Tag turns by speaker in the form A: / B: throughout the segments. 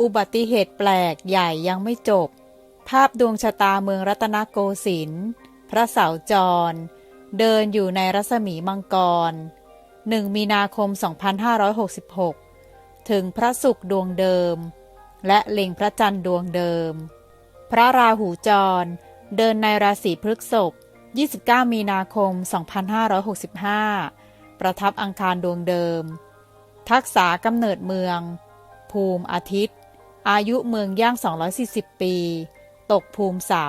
A: อุบัติเหตุแปลกใหญ่ยังไม่จบ ภาพดวงชะตาเมืองรัตนโกสินทร์พระเสาจร เดินอยู่ในรัศมีมังกร 1 มีนาคม 2566 ถึงพระศุกร์ดวงเดิม และเล็งพระจันทร์ดวงเดิม พระราหูจร เดินในราศีพฤษภ29 มีนาคม 2565 ประทับอังคารดวงเดิม ทักษะกำเนิดเมือง ภูมิอาทิตย์ อายุเมืองย่าง 240 ปี ตกภูมิเสา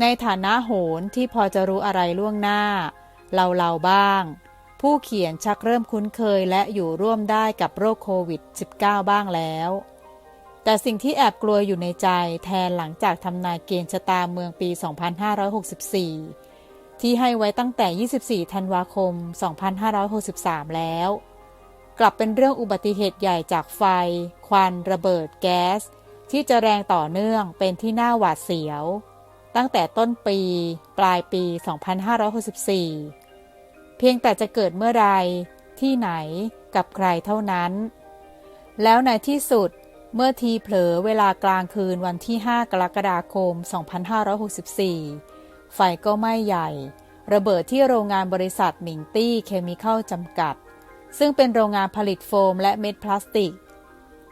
A: ในฐานะโหนที่พอจะรู้อะไรล่วงหน้า เราเราบ้าง ผู้เขียนชักเริ่มคุ้นเคยและอยู่ร่วมได้กับโรคโควิด -19 บ้างแล้ว แต่สิ่งที่แอบกลัวอยู่ในใจแทนหลังจากทำนายเกณฑ์ชะตาเมืองปี 2564 ที่ให้ไว้ตั้งแต่ 24 ธันวาคม 2563 แล้ว กลับเป็นเรื่องอุบัติเหตุใหญ่จากไฟ ควัน ระเบิด แก๊ส ที่จะแรงต่อเนื่องเป็นที่น่าหวาดเสียว ตั้งแต่ต้นปี ปลายปี 2564 เพียงแต่จะเกิดเมื่อใดที่ไหนกับใครเท่านั้น แล้วในที่สุดเมื่อทีเผลอเวลากลางคืนวันที่ 5 กรกฎาคม 2564 ไฟก็ไหม้ใหญ่ ระเบิดที่โรงงานบริษัทหมิงตี้เคมีคอลจำกัด ซึ่งเป็นโรงงานผลิตโฟมและเม็ดพลาสติก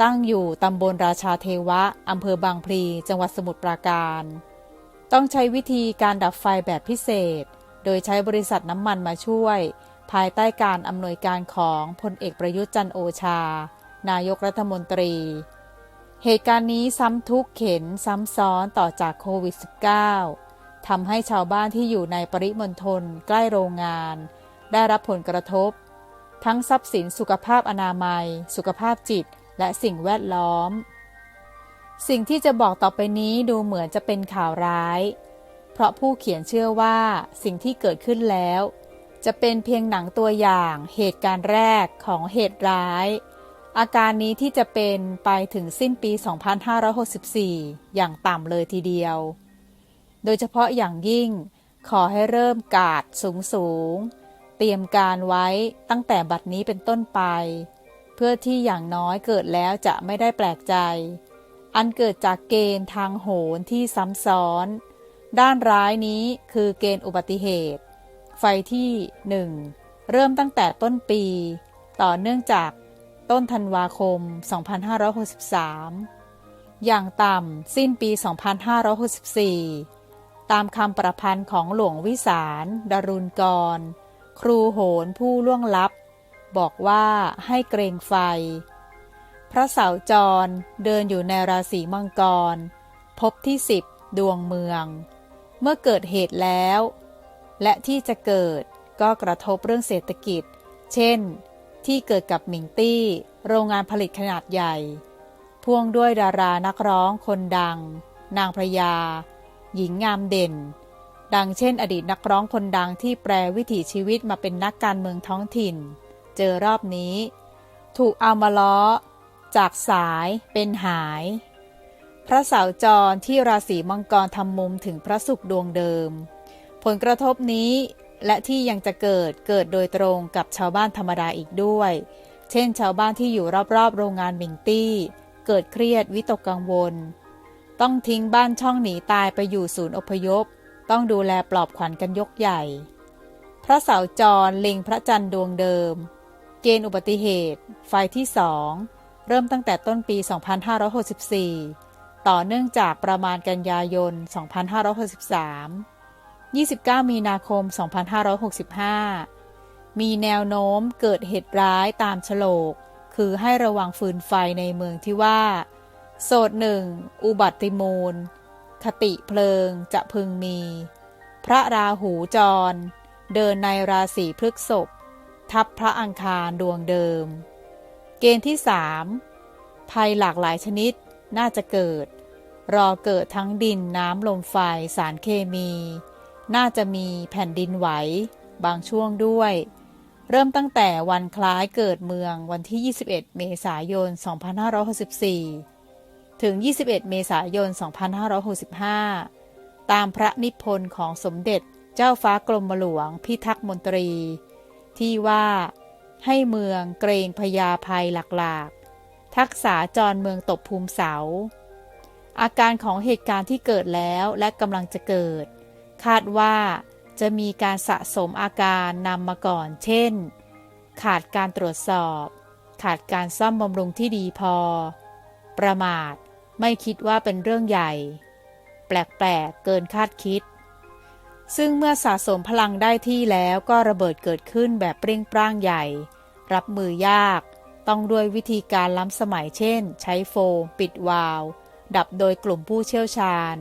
A: ตั้งอยู่ตำบลราชาเทวะ อำเภอบางพลี จังหวัดสมุทรปราการ ต้องใช้วิธีการดับไฟแบบพิเศษ โดยใช้บริษัทน้ำมันมาช่วย ภายใต้การอำนวยการของพลเอกประยุทธ์จันโอชา นายกรัฐมนตรี เหตุการณ์นี้ซ้ำทุกเข็นซ้ำซ้อนต่อจากโควิด -19 ทำให้ชาวบ้านที่อยู่ในปริมณฑลใกล้โรงงาน ได้รับผลกระทบ ทั้งทรัพย์สินสุขภาพอนามัย สุขภาพจิต และสิ่งแวดล้อม สิ่งที่จะบอกต่อไปนี้ดูเหมือนจะเป็นข่าวร้าย เพราะผู้เขียนเชื่อว่าสิ่งที่เกิดขึ้นแล้ว จะเป็นเพียงหนังตัวอย่างเหตุการณ์แรกของเหตุร้าย อาการนี้ที่จะเป็นไปถึงสิ้นปี 2564 อย่างต่ำเลยทีเดียว โดยเฉพาะอย่างยิ่งขอให้เริ่มกาดสูงสูง เตรียมการไว้ตั้งแต่บัดนี้เป็นต้นไป เพื่อที่อย่างน้อยเกิดแล้วจะไม่ได้แปลกใจ อันเกิดจากเกณฑ์ทางโหนที่ซ้ำซ้อน ด้านร้ายนี้คือเกณฑ์อุบัติเหตุ ไฟที่1เริ่มตั้งแต่ต้นปี ต่อเนื่องจากต้นธันวาคม 2563 อย่างต่ำสิ้นปี 2564 ตามคำประพันธ์ของหลวงวิสารดารุณกร ครูโหนผู้ล่วงลับ บอกว่าให้เกรงไฟ พระเสาจรเดินอยู่ในราศีมังกร พบที่สิบดวงเมือง เมื่อเกิดเหตุแล้ว และที่จะเกิดก็กระทบเรื่องเศรษฐกิจ เช่น ที่เกิดกับหมิงตี้ โรงงานผลิตขนาดใหญ่ พ่วงด้วยดารานักร้องคนดัง นางพระยา หญิงงามเด่น ดังเช่น อดีตนักร้องคนดังที่แปลวิถีชีวิตมาเป็นนักการเมืองท้องถิ่น เจอรอบนี้ ถูกเอามาล้อ จากสายเป็นหาย พระเสาจรที่ราศีมังกรทำมุมถึงพระศุกร์ดวงเดิม ผลกระทบนี้และที่ยังจะเกิดเกิดโดยตรงกับชาวบ้านธรรมดาอีกด้วย เช่น ชาวบ้านที่อยู่รอบๆ โรงงานมิงตี้ เกิดเครียดวิตกกังวล ต้องทิ้งบ้านช่องหนีตายไปอยู่ศูนย์อพยพ ต้องดูแลปลอบขวัญกันยกใหญ่ พระเสาจรเล็งพระจันทร์ดวงเดิม เกณฑ์อุบัติเหตุ ไฟที่สองเริ่มตั้งแต่ต้นปี 2564 ต่อเนื่องจากประมาณกันยายน 2563 29 มีนาคม 2565 มีแนวโน้มเกิดเหตุร้ายตามฉลก คือให้ระวังฟืนไฟในเมืองที่ว่า โสดหนึ่ง อุบัติมูล คติเพลิงจะพึงมี พระราหูจร เดินในราศีพฤกษภทับพระอังคารดวงเดิม เกณฑ์ที่สามภัยหลากหลายชนิดน่าจะเกิด รอเกิดทั้งดินน้ำลมไฟสารเคมี น่าจะมีแผ่นดินไหว บางช่วงด้วย เริ่มตั้งแต่วันคล้ายเกิดเมืองวันที่ 21 เมษายน 2564 ถึง 21 เมษายน 2565 ตามพระนิพนธ์ของสมเด็จเจ้าฟ้ากรมหลวงพิทักษ์มนตรี ที่ว่าให้เมืองเกรงพยาภัยหลากๆ ทักษาจรเมืองตบภูมิเสา อาการของเหตุการณ์ที่เกิดแล้วและกำลังจะเกิด คาดว่าจะมีการสะสมอาการนำมาก่อน เช่น ขาดการตรวจสอบ ขาดการซ่อมบำรุงที่ดีพอ ประมาท ไม่คิดว่าเป็นเรื่องใหญ่ แปลกๆเกินคาดคิด ซึ่งเมื่อสะสมพลังได้ที่แล้วก็ระเบิดเกิดขึ้นแบบเปร่งปร้างใหญ่ รับมือยากต้องด้วยวิธีการล้ำสมัยเช่น ใช้โฟม ปิดวาล์วดับโดยกลุ่มผู้เชี่ยวชาญ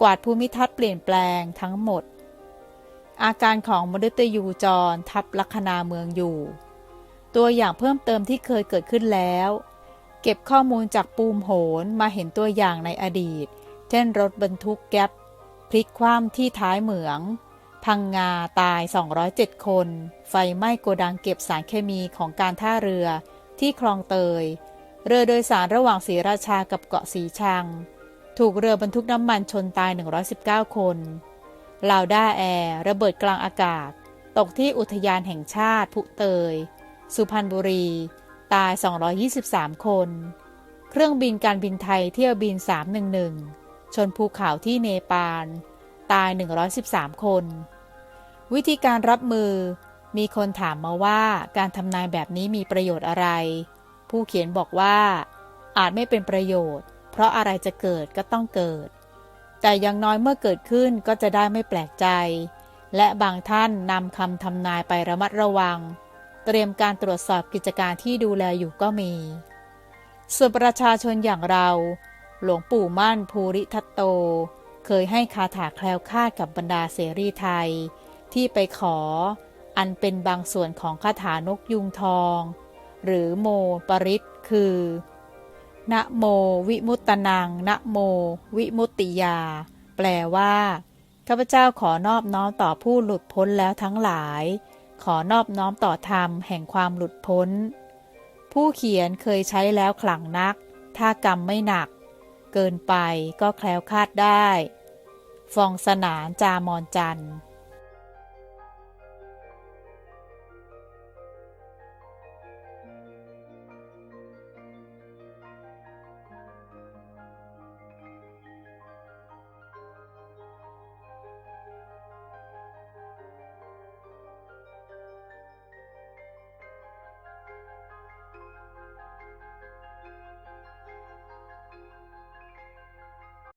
A: กวาดภูมิทัศน์เปลี่ยนแปลงทั้งหมด อาการของมฤตยูจรทับลัคนาเมืองอยู่ ตัวอย่างเพิ่มเติมที่เคยเกิดขึ้นแล้ว เก็บข้อมูลจากปูมโหนมาเห็นตัวอย่างในอดีต เช่นรถบรรทุกแก๊ปพลิกคว่ำที่ท้ายเหมือง พังงาตาย 207 คน ไฟไหม้โกดังเก็บสารเคมีของการท่าเรือที่คลองเตย เรือโดยสารระหว่างศรีราชากับเกาะสีชัง ถูกเรือบรรทุกน้ำมันชนตาย 119 คนลาวด้าแอร์ระเบิดกลางอากาศ ตกที่อุทยานแห่งชาติ พุเตย สุพรรณบุรี ตาย 223 คน เครื่องบินการบินไทยเที่ยวบิน 311 ชนภูเขาที่เนปาล ตาย 113 คน วิธีการรับมือ มีคนถามมาว่าการทำนายแบบนี้มีประโยชน์อะไร ผู้เขียนบอกว่า อาจไม่เป็นประโยชน์ เพราะอะไรจะเกิดก็ต้องเกิด แต่อยังน้อยเมื่อเกิดขึ้นก็จะได้ไม่แปลกใจ และบางท่านนำคำทำนายไประมัดระวัง เตรียมการตรวจสอบกิจการที่ดูแลอยู่ก็มี ส่วนประชาชนอย่างเรา หลวงปู่มั่นภูริทัตโต เคยให้คาถาแคล้วคลาดกับบรรดาเสรีไทย ที่ไปขอ อันเป็นบางส่วนของคาถานกยุงทอง หรือโมปริตคือนะโมวิมุตตนังนะโม วิมุตติยา แปลว่า ข้าพเจ้าขอนอบน้อมต่อผู้หลุดพ้นแล้วทั้งหลาย ขอนอบน้อมต่อธรรมแห่งความหลุดพ้น ผู้เขียนเคยใช้แล้วขลังนัก ถ้ากรรมไม่หนัก เกินไปก็แคล้วคลาดได้ ฟองสนานจามอนจันทร์